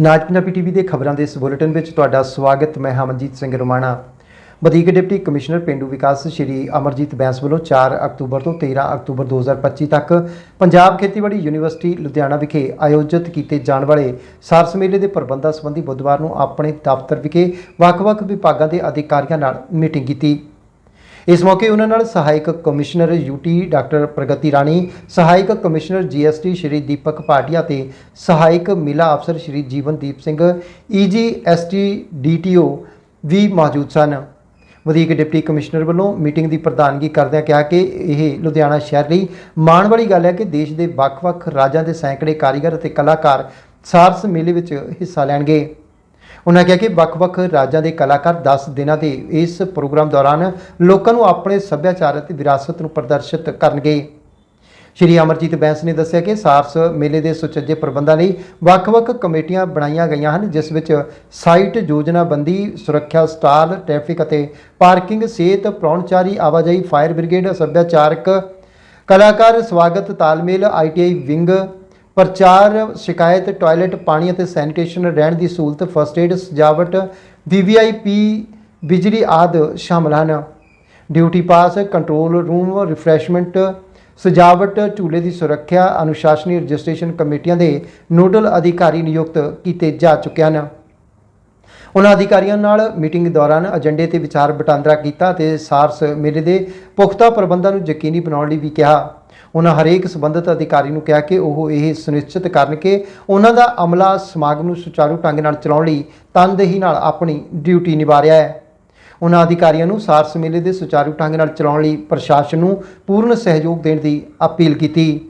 ਨਾਜ Punjabi TV ਦੇ ਖਬਰਾਂ ਦੇ ਇਸ ਬੁਲੇਟਿਨ ਵਿੱਚ ਤੁਹਾਡਾ ਸਵਾਗਤ, ਮੈਂ ਹਮਨਜੀਤ ਸਿੰਘ ਰੋਮਾਣਾ। ਵਧੀਕ ਡਿਪਟੀ ਕਮਿਸ਼ਨਰ ਪਿੰਡੂ ਵਿਕਾਸ ਸ਼੍ਰੀ ਅਮਰਜੀਤ ਬੈਂਸ ਵੱਲੋਂ 4 ਅਕਤੂਬਰ ਤੋਂ 13 ਅਕਤੂਬਰ 2025 ਤੱਕ ਪੰਜਾਬ ਖੇਤੀਬਾੜੀ ਯੂਨੀਵਰਸਿਟੀ ਲੁਧਿਆਣਾ ਵਿਖੇ ਆਯੋਜਿਤ ਕੀਤੇ ਜਾਣ ਵਾਲੇ ਸਾਰਸ ਮੇਲੇ ਦੇ ਪ੍ਰਬੰਧਾਂ ਸੰਬੰਧੀ ਬੁੱਧਵਾਰ ਨੂੰ ਆਪਣੇ ਦਫ਼ਤਰ ਵਿਖੇ ਵੱਖ-ਵੱਖ ਵਿਭਾਗਾਂ ਦੇ ਅਧਿਕਾਰੀਆਂ ਨਾਲ ਮੀਟਿੰਗ ਕੀਤੀ। ਇਸ ਮੌਕੇ ਉਹਨਾਂ ਨਾਲ ਸਹਾਇਕ commissioner UT doctor Pragati Rani, ਸਹਾਇਕ ਕਮਿਸ਼ਨਰ ਜੀਐਸਟੀ ਸ਼੍ਰੀ ਦੀਪਕ ਭਾਟੀਆ ਤੇ ਸਹਾਇਕ ਮਿਲਾ ਅਫਸਰ Shri Jeevandeep Singh E G ST DTO ਵੀ ਮੌਜੂਦ ਸਨ। ਵਧੀਕ ਡਿਪਟੀ ਕਮਿਸ਼ਨਰ ਵੱਲੋਂ ਮੀਟਿੰਗ ਦੀ ਪ੍ਰਧਾਨਗੀ ਕਰਦਿਆਂ ਕਿਹਾ ਕਿ ਇਹ ਲੁਧਿਆਣਾ ਸ਼ਹਿਰ ਲਈ ਮਾਣ ਵਾਲੀ ਗੱਲ ਹੈ ਕਿ ਦੇਸ਼ ਦੇ ਵੱਖ-ਵੱਖ ਰਾਜਾਂ ਦੇ ਸੈਂਕੜੇ ਕਾਰੀਗਰ ਅਤੇ ਕਲਾਕਾਰ ਸਾਰਸ ਮੇਲੇ ਵਿੱਚ ਹਿੱਸਾ ਲੈਣਗੇ। ਉਹਨਾਂ ਕਿਹਾ ਕਿ ਵੱਖ-ਵੱਖ ਰਾਜਾਂ ਦੇ ਕਲਾਕਾਰ 10 ਦਿਨਾਂ ਦੇ ਇਸ ਪ੍ਰੋਗਰਾਮ ਦੌਰਾਨ ਲੋਕਾਂ ਨੂੰ ਆਪਣੇ ਸੱਭਿਆਚਾਰ ਅਤੇ ਵਿਰਾਸਤ ਨੂੰ ਪ੍ਰਦਰਸ਼ਿਤ ਕਰਨਗੇ। ਸ਼੍ਰੀ ਅਮਰਜੀਤ ਬੈਂਸ ਨੇ ਦੱਸਿਆ ਕਿ ਸਾਰਸ ਮੇਲੇ ਦੇ ਸੁਚੱਜੇ ਪ੍ਰਬੰਧਾਂ ਲਈ ਵੱਖ-ਵੱਖ ਕਮੇਟੀਆਂ ਬਣਾਈਆਂ ਗਈਆਂ ਹਨ, ਜਿਸ ਵਿੱਚ ਸਾਈਟ ਯੋਜਨਾਬੰਦੀ, ਸੁਰੱਖਿਆ ਸਟਾਲ, ਟ੍ਰੈਫਿਕ ਅਤੇ ਪਾਰਕਿੰਗ, ਸਿਹਤ ਪ੍ਰਾਹੁਣਚਾਰੀ ਆਵਾਜਾਈ, ਫਾਇਰ ਬ੍ਰਿਗੇਡ, ਸੱਭਿਆਚਾਰਕ ਕਲਾਕਾਰ ਸਵਾਗਤ, ਤਾਲਮੇਲ ਆਈਟੀਆਈ ਵਿੰਗ ਪ੍ਰਚਾਰ, ਸ਼ਿਕਾਇਤ, ਟਾਇਲਟ, ਪਾਣੀ ਅਤੇ ਸੈਨੀਟੇਸ਼ਨ ਰਹਿਣ ਦੀ ਸਹੂਲਤ, ਫਸਟ ਏਡ, ਸਜਾਵਟ, ਵੀਵੀਆਈਪੀ, ਬਿਜਲੀ ਆਦਿ ਸ਼ਾਮਲ ਹਨ। Duty pass, control room, refreshment, ਸਜਾਵਟ, ਝੂਲੇ ਦੀ ਸੁਰੱਖਿਆ, ਅਨੁਸ਼ਾਸਨੀ, ਰਜਿਸਟ੍ਰੇਸ਼ਨ ਕਮੇਟੀਆਂ ਦੇ ਨੋਡਲ ਅਧਿਕਾਰੀ ਨਿਯੁਕਤ ਕੀਤੇ ਜਾ ਚੁੱਕੇ ਹਨ। ਉਹਨਾਂ ਅਧਿਕਾਰੀਆਂ ਨਾਲ ਮੀਟਿੰਗ ਦੌਰਾਨ ਏਜੰਡੇ ਤੇ ਵਿਚਾਰ ਵਟਾਂਦਰਾ ਕੀਤਾ ਤੇ ਸਾਰਸ ਮੇਲੇ ਦੇ ਪੁਖਤਾ ਪ੍ਰਬੰਧਾਂ ਨੂੰ ਯਕੀਨੀ ਬਣਾਉਣ ਲਈ ਵੀ ਕਿਹਾ। ਉਹਨਾਂ ਹਰੇਕ ਸੰਬੰਧਿਤ ਅਧਿਕਾਰੀ ਨੂੰ ਕਿਹਾ ਕਿ ਉਹ ਇਹ ਸੁਨਿਸ਼ਚਿਤ ਕਰਨ ਕਿ ਉਹਨਾਂ ਦਾ ਅਮਲਾ ਸਮਾਗਮ ਨੂੰ ਸੁਚਾਰੂ ਢੰਗ ਨਾਲ ਚਲਾਉਣ ਲਈ ਤਨਦੇਹੀ ਨਾਲ ਆਪਣੀ ਡਿਊਟੀ ਨਿਭਾ ਰਿਹਾ ਹੈ। ਉਹਨਾਂ ਅਧਿਕਾਰੀਆਂ ਨੂੰ ਸਾਰਸ ਮੇਲੇ ਦੇ ਸੁਚਾਰੂ ਢੰਗ ਨਾਲ ਚਲਾਉਣ ਲਈ ਪ੍ਰਸ਼ਾਸਨ ਨੂੰ ਪੂਰਨ ਸਹਿਯੋਗ ਦੇਣ ਦੀ ਅਪੀਲ ਕੀਤੀ।